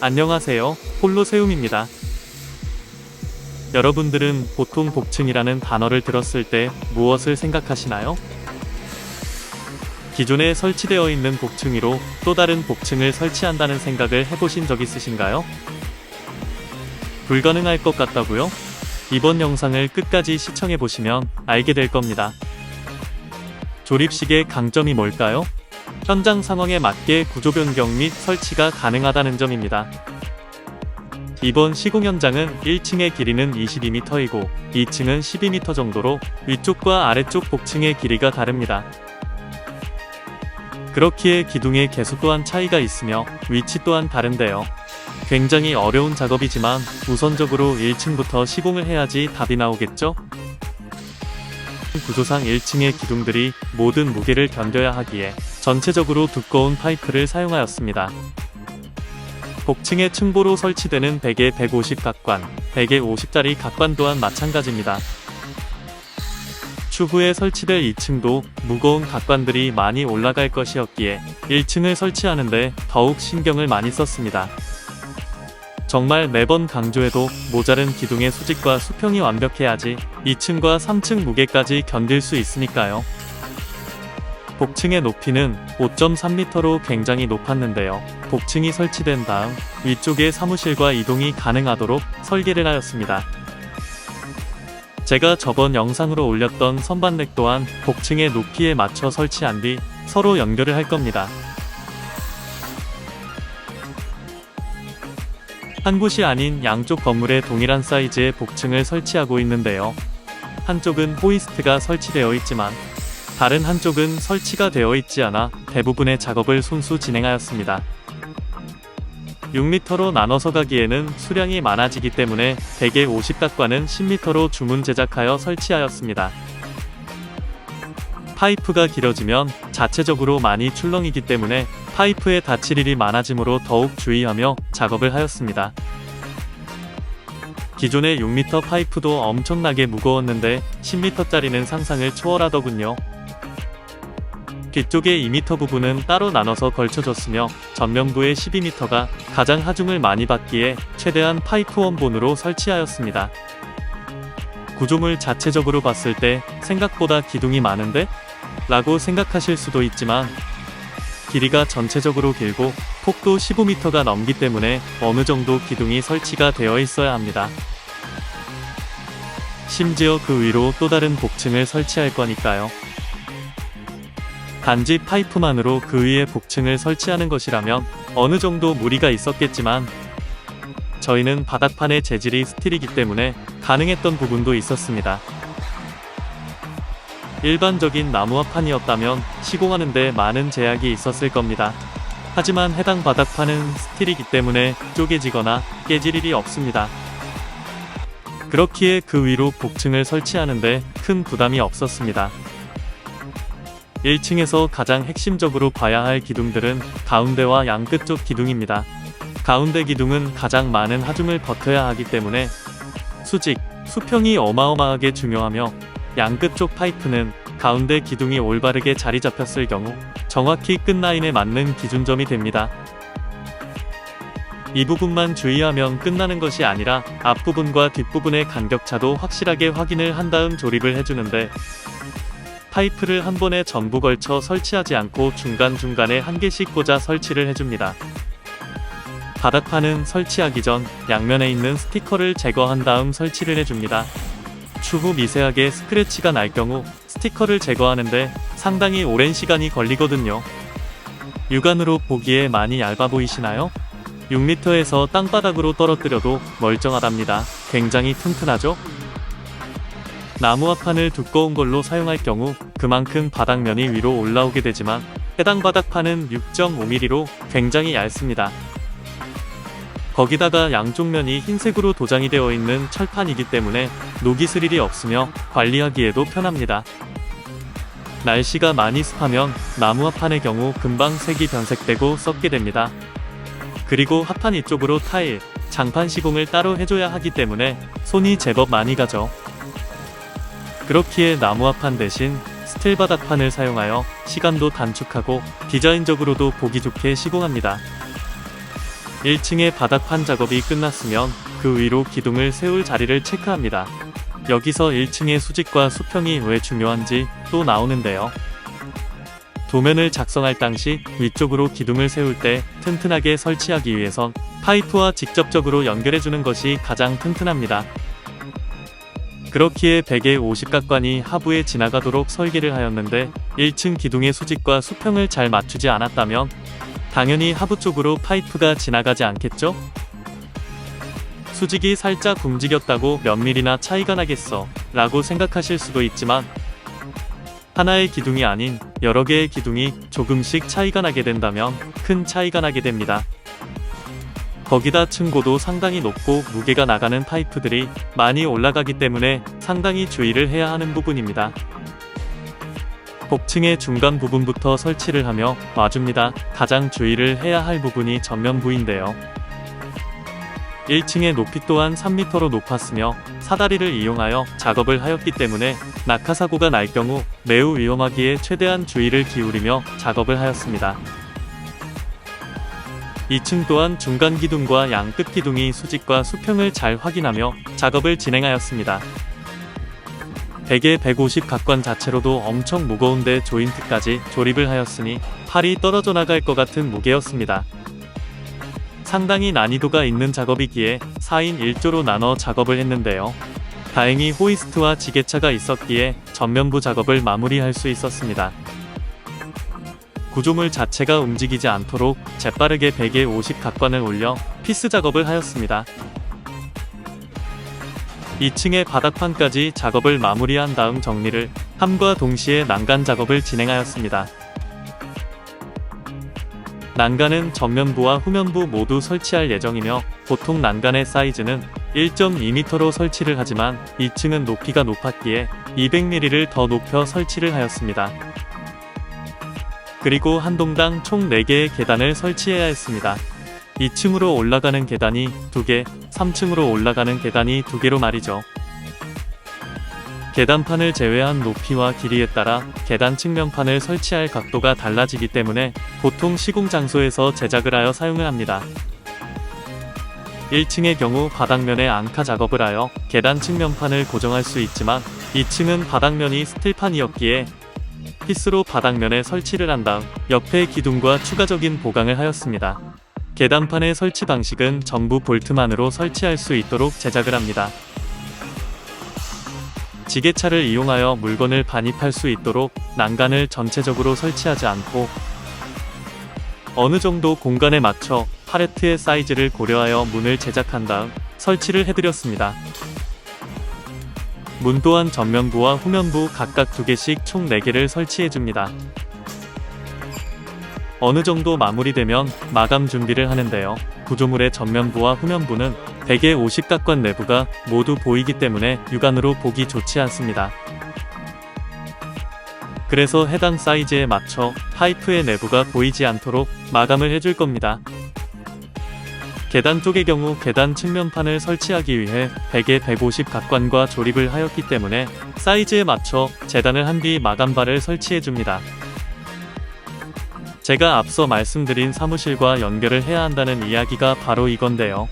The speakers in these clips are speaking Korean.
안녕하세요. 홀로세움입니다. 여러분들은 보통 복층이라는 단어를 들었을 때 무엇을 생각하시나요? 기존에 설치되어 있는 복층 위로 또 다른 복층을 설치한다는 생각을 해보신 적 있으신가요? 불가능할 것 같다고요? 이번 영상을 끝까지 시청해보시면 알게 될 겁니다. 조립식의 강점이 뭘까요? 현장 상황에 맞게 구조 변경 및 설치가 가능하다는 점입니다. 이번 시공 현장은 1층의 길이는 22m이고 2층은 12m 정도로 위쪽과 아래쪽 복층의 길이가 다릅니다. 그렇기에 기둥의 개수 또한 차이가 있으며 위치 또한 다른데요. 굉장히 어려운 작업이지만 우선적으로 1층부터 시공을 해야지 답이 나오겠죠? 구조상 1층의 기둥들이 모든 무게를 견뎌야 하기에 전체적으로 두꺼운 파이프를 사용하였습니다. 복층의 층보로 설치되는 베개 150 각관, 베개 50짜리 각관 또한 마찬가지입니다. 추후에 설치될 2층도 무거운 각관들이 많이 올라갈 것이었기에 1층을 설치하는데 더욱 신경을 많이 썼습니다. 정말 매번 강조해도 모자른 기둥의 수직과 수평이 완벽해야지 2층과 3층 무게까지 견딜 수 있으니까요. 복층의 높이는 5.3m로 굉장히 높았는데요. 복층이 설치된 다음 위쪽에 사무실과 이동이 가능하도록 설계를 하였습니다. 제가 저번 영상으로 올렸던 선반렉 또한 복층의 높이에 맞춰 설치한 뒤 서로 연결을 할 겁니다. 한 곳이 아닌 양쪽 건물에 동일한 사이즈의 복층을 설치하고 있는데요. 한쪽은 호이스트가 설치되어 있지만 다른 한쪽은 설치가 되어 있지 않아 대부분의 작업을 손수 진행하였습니다. 6m로 나눠서 가기에는 수량이 많아지기 때문에 대개 50각과는 10m로 주문 제작하여 설치하였습니다. 파이프가 길어지면 자체적으로 많이 출렁이기 때문에 파이프에 닫힐 일이 많아지므로 더욱 주의하며 작업을 하였습니다. 기존의 6m 파이프도 엄청나게 무거웠는데 10m짜리는 상상을 초월하더군요. 뒤쪽의 2m 부분은 따로 나눠서 걸쳐줬으며 전면부의 12m가 가장 하중을 많이 받기에 최대한 파이프 원본으로 설치하였습니다. 구조물 자체적으로 봤을 때 생각보다 기둥이 많은데? 라고 생각하실 수도 있지만 길이가 전체적으로 길고 폭도 15m가 넘기 때문에 어느 정도 기둥이 설치가 되어 있어야 합니다. 심지어 그 위로 또 다른 복층을 설치할 거니까요. 단지 파이프만으로 그 위에 복층을 설치하는 것이라면 어느 정도 무리가 있었겠지만 저희는 바닥판의 재질이 스틸이기 때문에 가능했던 부분도 있었습니다. 일반적인 나무화판이었다면 시공하는데 많은 제약이 있었을 겁니다. 하지만 해당 바닥판은 스틸이기 때문에 쪼개지거나 깨질 일이 없습니다. 그렇기에 그 위로 복층을 설치하는데 큰 부담이 없었습니다. 1층에서 가장 핵심적으로 봐야 할 기둥들은 가운데와 양끝 쪽 기둥입니다. 가운데 기둥은 가장 많은 하중을 버텨야 하기 때문에 수직, 수평이 어마어마하게 중요하며 양끝 쪽 파이프는 가운데 기둥이 올바르게 자리 잡혔을 경우 정확히 끝라인에 맞는 기준점이 됩니다. 이 부분만 주의하면 끝나는 것이 아니라 앞부분과 뒷부분의 간격차도 확실하게 확인을 한 다음 조립을 해주는데 파이프를 한 번에 전부 걸쳐 설치하지 않고 중간중간에 한 개씩 꽂아 설치를 해줍니다. 바닥판은 설치하기 전 양면에 있는 스티커를 제거한 다음 설치를 해줍니다. 추후 미세하게 스크래치가 날 경우 스티커를 제거하는데 상당히 오랜 시간이 걸리거든요. 육안으로 보기에 많이 얇아 보이시나요? 6m에서 땅바닥으로 떨어뜨려도 멀쩡하답니다. 굉장히 튼튼하죠? 나무화판을 두꺼운 걸로 사용할 경우 그만큼 바닥면이 위로 올라오게 되지만 해당 바닥판은 6.5mm로 굉장히 얇습니다. 거기다가 양쪽 면이 흰색으로 도장이 되어 있는 철판이기 때문에 녹이 슬 일이 없으며 관리하기에도 편합니다. 날씨가 많이 습하면 나무화판의 경우 금방 색이 변색되고 썩게 됩니다. 그리고 합판 이쪽으로 타일, 장판 시공을 따로 해줘야 하기 때문에 손이 제법 많이 가죠. 그렇기에 나무화판 대신 스틸 바닥판을 사용하여 시간도 단축하고 디자인적으로도 보기 좋게 시공합니다. 1층의 바닥판 작업이 끝났으면 그 위로 기둥을 세울 자리를 체크합니다. 여기서 1층의 수직과 수평이 왜 중요한지 또 나오는데요. 도면을 작성할 당시 위쪽으로 기둥을 세울 때 튼튼하게 설치하기 위해선 파이프와 직접적으로 연결해주는 것이 가장 튼튼합니다. 그렇기에 베개 50각관이 하부에 지나가도록 설계를 하였는데 1층 기둥의 수직과 수평을 잘 맞추지 않았다면 당연히 하부 쪽으로 파이프가 지나가지 않겠죠? 수직이 살짝 움직였다고 몇 밀이나 차이가 나겠어 라고 생각하실 수도 있지만 하나의 기둥이 아닌 여러 개의 기둥이 조금씩 차이가 나게 된다면 큰 차이가 나게 됩니다. 거기다 층고도 상당히 높고 무게가 나가는 파이프들이 많이 올라가기 때문에 상당히 주의를 해야 하는 부분입니다. 복층의 중간 부분부터 설치를 하며 와줍니다. 가장 주의를 해야 할 부분이 전면부인데요. 1층의 높이 또한 3m로 높았으며 사다리를 이용하여 작업을 하였기 때문에 낙하사고가 날 경우 매우 위험하기에 최대한 주의를 기울이며 작업을 하였습니다. 2층 또한 중간 기둥과 양끝 기둥이 수직과 수평을 잘 확인하며 작업을 진행하였습니다. 베개 150 각관 자체로도 엄청 무거운데 조인트까지 조립을 하였으니 팔이 떨어져 나갈 것 같은 무게였습니다. 상당히 난이도가 있는 작업이기에 4인 1조로 나눠 작업을 했는데요. 다행히 호이스트와 지게차가 있었기에 전면부 작업을 마무리할 수 있었습니다. 구조물 자체가 움직이지 않도록 재빠르게 베개 50 각관을 올려 피스 작업을 하였습니다. 2층의 바닥판까지 작업을 마무리한 다음 정리를 함과 동시에 난간 작업을 진행하였습니다. 난간은 전면부와 후면부 모두 설치할 예정이며 보통 난간의 사이즈는 1.2m로 설치를 하지만 2층은 높이가 높았기에 200mm를 더 높여 설치를 하였습니다. 그리고 한 동당 총 4개의 계단을 설치해야 했습니다. 2층으로 올라가는 계단이 2개, 3층으로 올라가는 계단이 2개로 말이죠. 계단판을 제외한 높이와 길이에 따라 계단 측면판을 설치할 각도가 달라지기 때문에 보통 시공 장소에서 제작을 하여 사용을 합니다. 1층의 경우 바닥면에 앙카 작업을 하여 계단 측면판을 고정할 수 있지만 2층은 바닥면이 스틸판이었기에 피스로 바닥면에 설치를 한 다음 옆에 기둥과 추가적인 보강을 하였습니다. 계단판의 설치 방식은 전부 볼트만으로 설치할 수 있도록 제작을 합니다. 지게차를 이용하여 물건을 반입할 수 있도록 난간을 전체적으로 설치하지 않고 어느 정도 공간에 맞춰 팔레트의 사이즈를 고려하여 문을 제작한 다음 설치를 해드렸습니다. 문 또한 전면부와 후면부 각각 두 개씩 총 4개를 설치해줍니다. 어느 정도 마무리되면 마감 준비를 하는데요. 구조물의 전면부와 후면부는 베개 50각관 내부가 모두 보이기 때문에 육안으로 보기 좋지 않습니다. 그래서 해당 사이즈에 맞춰 파이프의 내부가 보이지 않도록 마감을 해줄 겁니다. 계단 쪽의 경우 계단 측면판을 설치하기 위해 베개 150 각관과 조립을 하였기 때문에 사이즈에 맞춰 재단을 한 뒤 마감바를 설치해줍니다. 제가 앞서 말씀드린 사무실과 연결을 해야 한다는 이야기가 바로 이건데요.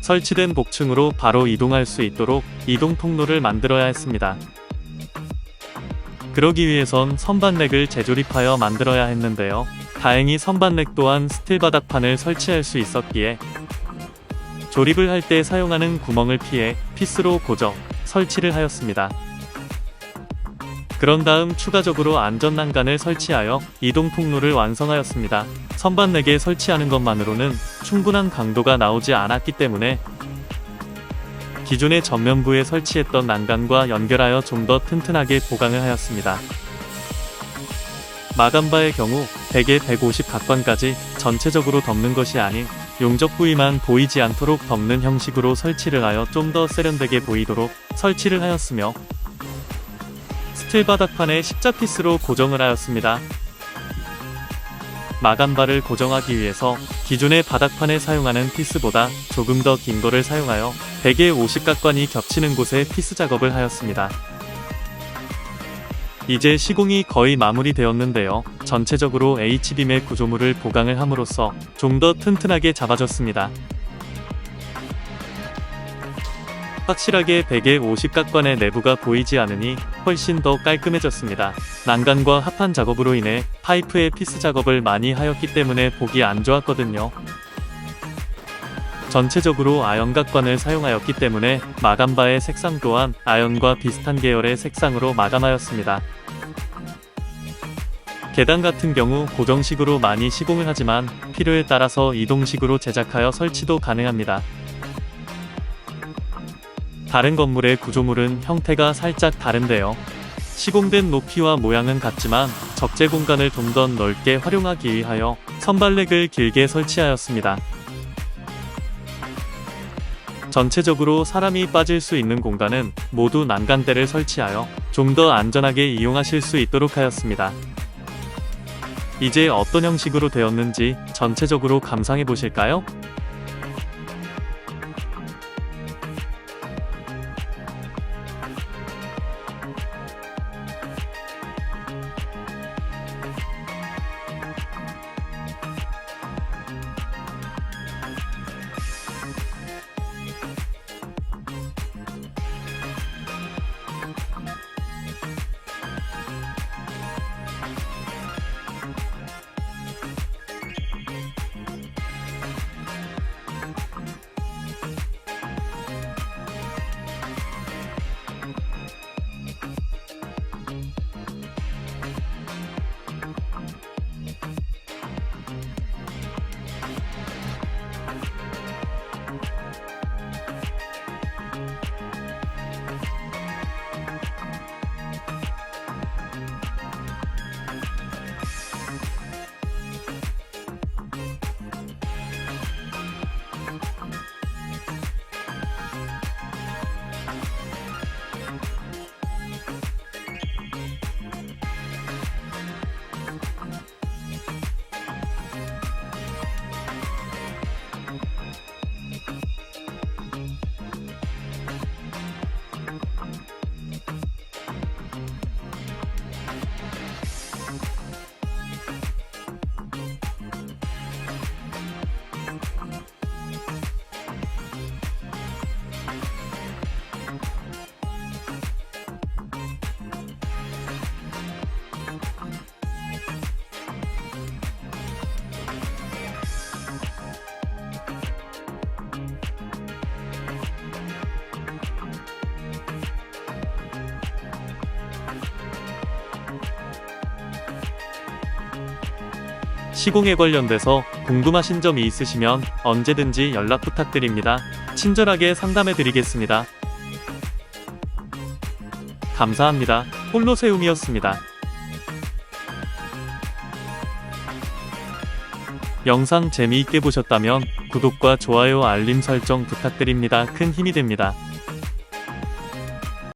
설치된 복층으로 바로 이동할 수 있도록 이동 통로를 만들어야 했습니다. 그러기 위해선 선반렉을 재조립하여 만들어야 했는데요. 다행히 선반렉 또한 스틸 바닥판을 설치할 수 있었기에 조립을 할 때 사용하는 구멍을 피해 피스로 고정, 설치를 하였습니다. 그런 다음 추가적으로 안전 난간을 설치하여 이동 통로를 완성하였습니다. 선반 4개 설치하는 것만으로는 충분한 강도가 나오지 않았기 때문에 기존의 전면부에 설치했던 난간과 연결하여 좀 더 튼튼하게 보강을 하였습니다. 마감바의 경우 100에 150 각관까지 전체적으로 덮는 것이 아닌 용접 부위만 보이지 않도록 덮는 형식으로 설치를 하여 좀 더 세련되게 보이도록 설치를 하였으며 스틸 바닥판에 십자피스로 고정을 하였습니다. 마감바를 고정하기 위해서 기존의 바닥판에 사용하는 피스보다 조금 더 긴 거를 사용하여 100의 50각관이 겹치는 곳에 피스 작업을 하였습니다. 이제 시공이 거의 마무리되었는데요. 전체적으로 H빔의 구조물을 보강을 함으로써 좀 더 튼튼하게 잡아줬습니다. 확실하게 100의 50각관의 내부가 보이지 않으니 훨씬 더 깔끔해졌습니다. 난간과 합판 작업으로 인해 파이프의 피스 작업을 많이 하였기 때문에 보기 안 좋았거든요. 전체적으로 아연각관을 사용하였기 때문에 마감바의 색상 또한 아연과 비슷한 계열의 색상으로 마감하였습니다. 계단 같은 경우 고정식으로 많이 시공을 하지만 필요에 따라서 이동식으로 제작하여 설치도 가능합니다. 다른 건물의 구조물은 형태가 살짝 다른데요. 시공된 높이와 모양은 같지만 적재 공간을 좀 더 넓게 활용하기 위하여 선발렉을 길게 설치하였습니다. 전체적으로 사람이 빠질 수 있는 공간은 모두 난간대를 설치하여 좀 더 안전하게 이용하실 수 있도록 하였습니다. 이제 어떤 형식으로 되었는지 전체적으로 감상해 보실까요? 시공에 관련돼서 궁금하신 점이 있으시면 언제든지 연락 부탁드립니다. 친절하게 상담해 드리겠습니다. 감사합니다. 홀로 세움이었습니다. 영상 재미있게 보셨다면 구독과 좋아요 알림 설정 부탁드립니다. 큰 힘이 됩니다.